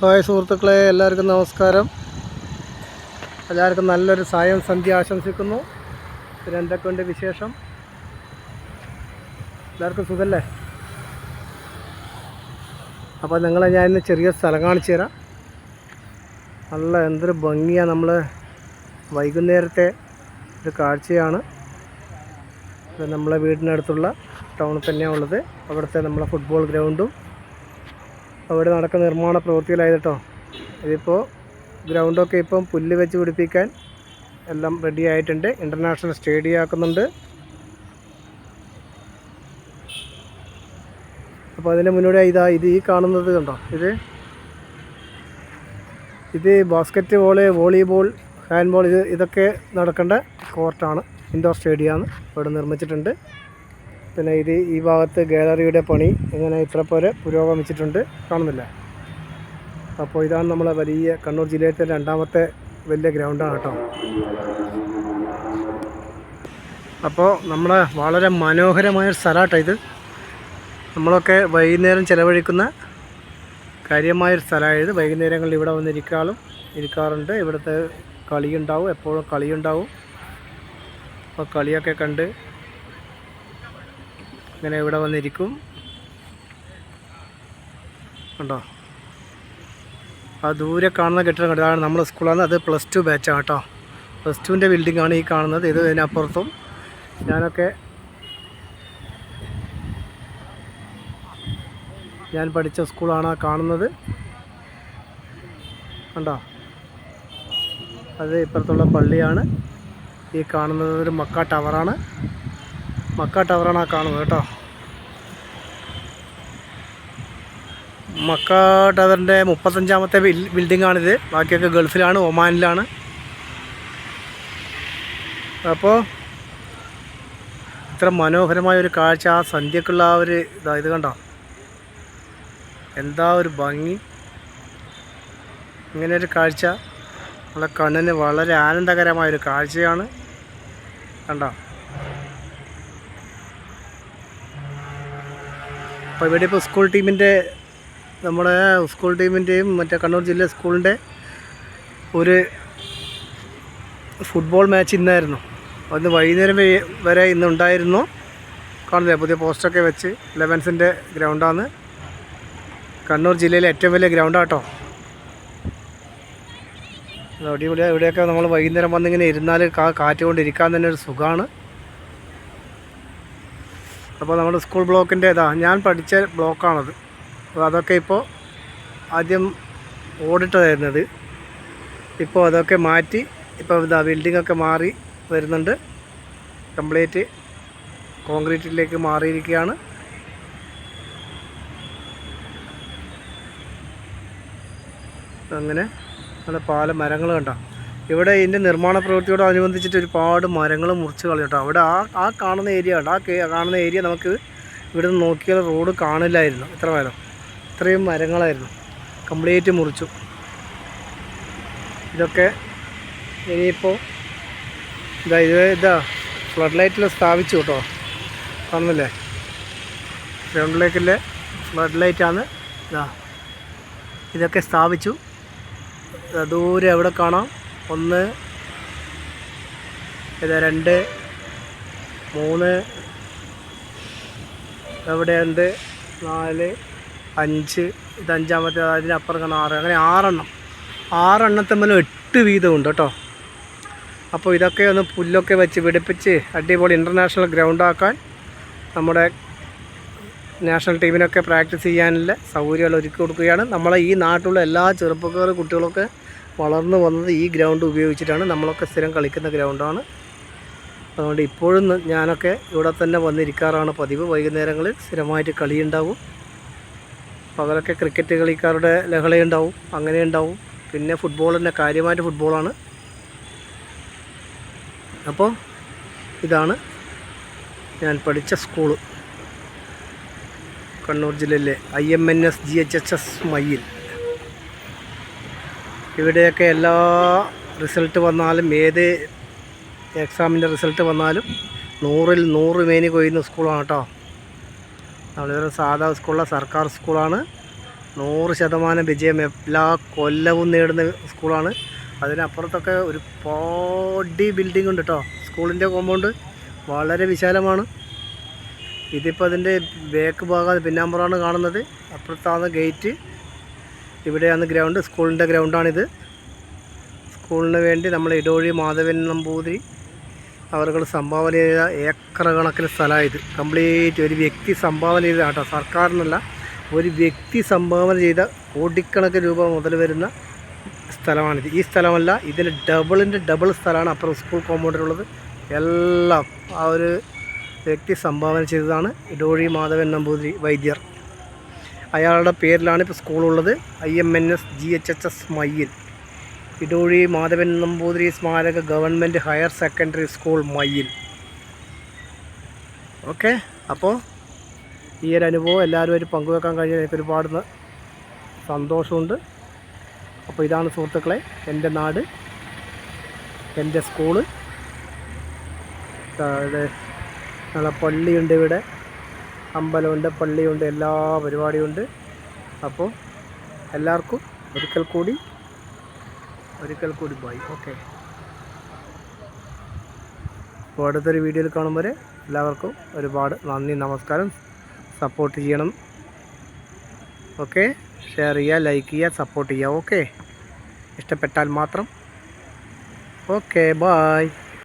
Hi സുഹൃത്തുക്കളെ എല്ലാവർക്കും നമസ്കാരം. എല്ലാവർക്കും നല്ലൊരു സായം സന്ധ്യ ആശംസിക്കുന്നു. പിന്നെ എന്തൊക്കെയുണ്ട് വിശേഷം? എല്ലാവർക്കും സുഖല്ലേ? അപ്പോൾ നിങ്ങളെ ഞാൻ ഇന്ന് ചെറിയ സ്ഥലം കാണിച്ചു തരാം. നല്ല എന്തൊരു ഭംഗിയാണ് നമ്മൾ വൈകുന്നേരത്തെ ഒരു കാഴ്ചയാണ്. നമ്മളെ വീടിനടുത്തുള്ള ടൗണിൽ തന്നെയാണുള്ളത് അവിടുത്തെ നമ്മളെ ഫുട്ബോൾ ഗ്രൗണ്ടും അവിടെ നടക്കുന്ന നിർമ്മാണ പ്രവൃത്തിയിലായത് കേട്ടോ ഇതിപ്പോൾ ഗ്രൗണ്ടൊക്കെ ഇപ്പം പുല്ല് വെച്ച് പിടിപ്പിക്കാൻ എല്ലാം റെഡി ആയിട്ടുണ്ട്. ഇന്റർനാഷണൽ സ്റ്റേഡിയം ആക്കുന്നുണ്ട്. അപ്പോൾ അതിന് മുന്നോടി ഇതാ ഇത് ഈ കാണുന്നത് കണ്ടോ? ഇത് ഇത് basketball volleyball handball ഇത് ഇതൊക്കെ നടക്കേണ്ട കോർട്ടാണ് ഇൻഡോർ സ്റ്റേഡിയമാണ് ഇവിടെ നിർമ്മിച്ചിട്ടുണ്ട്. പിന്നെ ഇത് ഈ ഭാഗത്ത് ഗാലറിയുടെ പണി ഇങ്ങനെ ഇത്ര പോലെ പുരോഗമിച്ചിട്ടുണ്ട്. കാണുന്നില്ല? അപ്പോൾ ഇതാണ് നമ്മളെ വലിയ കണ്ണൂർ ജില്ലയിലെ രണ്ടാമത്തെ വലിയ ഗ്രൗണ്ടാണ് കേട്ടോ. അപ്പോൾ നമ്മളെ വളരെ മനോഹരമായ സ്ഥലമാട്ടോ ഇത്. നമ്മളൊക്കെ വൈകുന്നേരം ചിലവഴിക്കുന്ന കാര്യമായൊരു സ്ഥലമായത് വൈകുന്നേരങ്ങളിൽ ഇവിടെ വന്നിരിക്കാളും ഇരിക്കാറുണ്ട്. ഇവിടുത്തെ കളിയുണ്ടാവും എപ്പോഴും കളിയുണ്ടാവും. അപ്പോൾ കളിയൊക്കെ കണ്ട് ഇങ്ങനെ ഇവിടെ വന്നിരിക്കും. കണ്ടോ? ആ ദൂരെ കാണുന്ന കെട്ടിടം കണ്ടോ? അതാണ് നമ്മുടെ സ്കൂളാണ് അത് പ്ലസ് ടു ബാച്ചാണ് കേട്ടോ. പ്ലസ് ടുവിന്റെ ബിൽഡിംഗ് ആണ് ഈ കാണുന്നത്. ഇത് ഇതിനപ്പുറത്തും. ഞാനൊക്കെ ഞാൻ പഠിച്ച സ്കൂളാണ് കാണുന്നത്. കണ്ടോ? അത് ഇപ്പുറത്തുള്ള പള്ളിയാണ്. ഈ കാണുന്നത് ഒരു മക്ക ടവറാണ് മക്ക ടവറാണ് ആ കാണുന്നത് കേട്ടോ. മക്ക ടവറിന്റെ മുപ്പത്തഞ്ചാമത്തെ ബിൽഡിംഗ് ബിൽഡിങ്ങാണിത്. ബാക്കിയൊക്കെ ഗൾഫിലാണ് ഒമാനിലാണ്. അപ്പോൾ ഇത്ര മനോഹരമായ ഒരു കാഴ്ച ആ സന്ധ്യക്കുള്ള ആ ഒരു ഇതാ ഇത് കണ്ടോ? എന്താ ഒരു ഭംഗി. ഇങ്ങനെ ഒരു കാഴ്ച. നമ്മളെ കണ്ണിന് വളരെ ആനന്ദകരമായൊരു കാഴ്ചയാണ്. കണ്ടോ? അപ്പോൾ ഇവിടെ ഇപ്പോൾ സ്കൂൾ ടീമിന്റെ നമ്മുടെ സ്കൂൾ ടീമിന്റെയും മറ്റേ കണ്ണൂർ ജില്ലാ സ്കൂളിന്റെ ഒരു ഫുട്ബോൾ മാച്ച് ഇന്നായിരുന്നു. അന്ന് വൈകുന്നേരം വരെ- ഇന്നുണ്ടായിരുന്നു. കാണുന്നില്ല പുതിയ പോസ്റ്ററൊക്കെ വെച്ച് ലെവൻസിന്റെ ഗ്രൗണ്ടാണ് കണ്ണൂർ ജില്ലയിലെ ഏറ്റവും വലിയ ഗ്രൗണ്ടാട്ടോ അടിപൊളിയാണ് ഇവിടെയൊക്കെ നമ്മൾ വൈകുന്നേരം വന്നിങ്ങനെ ഇരുന്നാൽ കാറ്റ് കൊണ്ട് ഇരിക്കാൻ തന്നെ ഒരു സുഖമാണ് അപ്പോൾ നമ്മുടെ സ്കൂൾ ബ്ലോക്കിന്റെ ഇതാ ഞാൻ പഠിച്ച ബ്ലോക്കാണത്. അപ്പോൾ അതൊക്കെ ഇപ്പോൾ ആദ്യം ഓടിട്ടതായിരുന്നത്. ഇപ്പോൾ അതൊക്കെ മാറ്റി ഇപ്പോൾ ഇതാ ബിൽഡിങ്ങൊക്കെ മാറി വരുന്നുണ്ട്. കംപ്ലീറ്റ് കോൺക്രീറ്റിലേക്ക് മാറിയിരിക്കുകയാണ്. അങ്ങനെ നല്ല പാല മരങ്ങൾ കണ്ടോ? ഇവിടെ ഇതിന്റെ നിർമ്മാണ പ്രവൃത്തിയോടനുബന്ധിച്ചിട്ട് ഒരുപാട് മരങ്ങൾ മുറിച്ച് കളയും കേട്ടോ അവിടെ ആ ആ കാണുന്ന ഏരിയ ഉണ്ട് ആ കാണുന്ന ഏരിയ നമുക്ക് ഇവിടെ നിന്ന് നോക്കിയാൽ റോഡ് കാണില്ലായിരുന്നു. ഇത്ര മരം? ഇത്രയും മരങ്ങളായിരുന്നു. കംപ്ലീറ്റ് മുറിച്ചു. ഇതൊക്കെ ഇനിയിപ്പോൾ ഇതാ ഇത് ഇതാ ഫ്ലഡ് ലൈറ്റിൽ സ്ഥാപിച്ചു കേട്ടോ. കാണുന്നില്ലേ ഗ്രൗണ്ട് ലേക്കിലെ ഫ്ലഡ് ലൈറ്റാണ് ഇതാ ഇതൊക്കെ സ്ഥാപിച്ചു. ദൂരെ എവിടെ കാണാം. ഒന്ന് ഇതാ രണ്ട് മൂന്ന് അവിടെ എവിടെയുണ്ട് നാല് അഞ്ച് ഇത് അഞ്ചാമത്തെ അതിനപ്പുറം കാണാൻ ആറ് അങ്ങനെ ആറെണ്ണം. ആറെണ്ണത്തമ്മിൽ എട്ട് വീതമുണ്ട് കേട്ടോ. അപ്പോൾ ഇതൊക്കെ ഒന്ന് പുല്ലൊക്കെ വെച്ച് പിടിപ്പിച്ച് അടിപൊളി ഇന്റർനാഷണൽ ഗ്രൗണ്ടാക്കാൻ നമ്മുടെ നാഷണൽ ടീമിനൊക്കെ പ്രാക്ടീസ് ചെയ്യാനുള്ള സൗകര്യങ്ങൾ ഒരുക്കി കൊടുക്കുകയാണ്. നമ്മളെ ഈ നാട്ടിലുള്ള എല്ലാ ചെറുപ്പക്കാർ കുട്ടികളൊക്കെ വളർന്നു വന്നത് ഈ ഗ്രൗണ്ട് ഉപയോഗിച്ചിട്ടാണ് നമ്മളൊക്കെ സ്ഥിരം കളിക്കുന്ന ഗ്രൗണ്ടാണ്. അതുകൊണ്ട് ഇപ്പോഴും ഞാനൊക്കെ ഇവിടെ തന്നെ വന്നിരിക്കാറാണ് പതിവ്. വൈകുന്നേരങ്ങളിൽ സ്ഥിരമായിട്ട് കളിയുണ്ടാവും. പകലൊക്കെ ക്രിക്കറ്റ് കളിക്കാരുടെ ലഹളയുണ്ടാവും അങ്ങനെ ഉണ്ടാവും. പിന്നെ തന്നെ കാര്യമായിട്ട് ഫുട്ബോളാണ് അപ്പോൾ ഇതാണ് ഞാൻ പഠിച്ച സ്കൂൾ. കണ്ണൂർ ജില്ലയിലെ I M N S G H H S Mayyil. ഇവിടെയൊക്കെ എല്ലാ റിസൾട്ട് വന്നാലും ഏത് എക്സാമിന്റെ റിസൾട്ട് വന്നാലും നൂറിൽ നൂറ് മേനി കൊയ്യുന്ന സ്കൂളാണ് കേട്ടോ. നമ്മളിതൊരു സാധാ സ്കൂളാണ് സർക്കാർ സ്കൂളാണ്. നൂറ് ശതമാനം വിജയം എല്ലാ കൊല്ലവും നേടുന്ന സ്കൂളാണ്. അതിനപ്പുറത്തൊക്കെ ഒരു പോഡി ബിൽഡിംഗ് ഉണ്ട് കേട്ടോ. സ്കൂളിന്റെ കോമ്പൗണ്ട് വളരെ വിശാലമാണ്. ഇതിപ്പോൾ അതിന്റെ ബേക്ക് ഭാഗം പിന്നാമ്പുറമാണ് കാണുന്നത്. അപ്പുറത്താണ് ഗേറ്റ് ഇവിടെയാണ് ഗ്രൗണ്ട് സ്കൂളിന്റെ ഗ്രൗണ്ടാണിത്. സ്കൂളിന് വേണ്ടി നമ്മൾ ഇടോഴി മാധവൻ നമ്പൂതിരി അവർക്ക് സംഭാവന ചെയ്ത ഏക്കർ കണക്കിന് സ്ഥലമായത് കംപ്ലീറ്റ് ഒരു വ്യക്തി സംഭാവന ചെയ്ത കേട്ടോ. സർക്കാരിനല്ല ഒരു വ്യക്തി സംഭാവന ചെയ്ത കോടിക്കണക്കിന് രൂപ മുതൽ വരുന്ന സ്ഥലമാണിത്. ഈ സ്ഥലമല്ല ഇതിൽ ഡബിളിന്റെ ഡബിൾ സ്ഥലമാണ് അപ്പുറം സ്കൂൾ കോമ്പൗണ്ടിലുള്ളത് എല്ലാം ആ ഒരു വ്യക്തി സംഭാവന ചെയ്തതാണ് ഇടോഴി മാധവൻ നമ്പൂതിരി വൈദ്യർ. അയാളുടെ പേരിലാണ് ഇപ്പോൾ സ്കൂളുള്ളത്. I M N S G H H S Mayyil Edozhi Madhavan Namboothiri സ്മാരക government higher secondary school Mayyil okay അപ്പോൾ ഈ ഒരു അനുഭവം ഒരു പങ്കുവെക്കാൻ കഴിഞ്ഞാൽ എനിക്ക് ഒരുപാട് സന്തോഷമുണ്ട്. അപ്പോൾ ഇതാണ് സുഹൃത്തുക്കളെ എന്റെ നാട് എന്റെ സ്കൂൾ. നമ്മളെ പള്ളിയുണ്ട് ഇവിടെ. അമ്പലമുണ്ട് പള്ളിയുണ്ട് എല്ലാ പരിപാടിയുണ്ട്. അപ്പോൾ എല്ലാവർക്കും ഒരിക്കൽ കൂടി ഒരിക്കൽ കൂടി ബൈ ഓക്കെ അപ്പോൾ അടുത്തൊരു വീഡിയോയിൽ കാണും വരെ എല്ലാവർക്കും ഒരുപാട് നന്ദി നമസ്കാരം. സപ്പോർട്ട് ചെയ്യണം. ഓക്കെ ഷെയർ ചെയ്യുക ലൈക്ക് ചെയ്യുക സപ്പോർട്ട് ചെയ്യുക. ഓക്കെ ഇഷ്ടപ്പെട്ടാൽ മാത്രം. Okay bye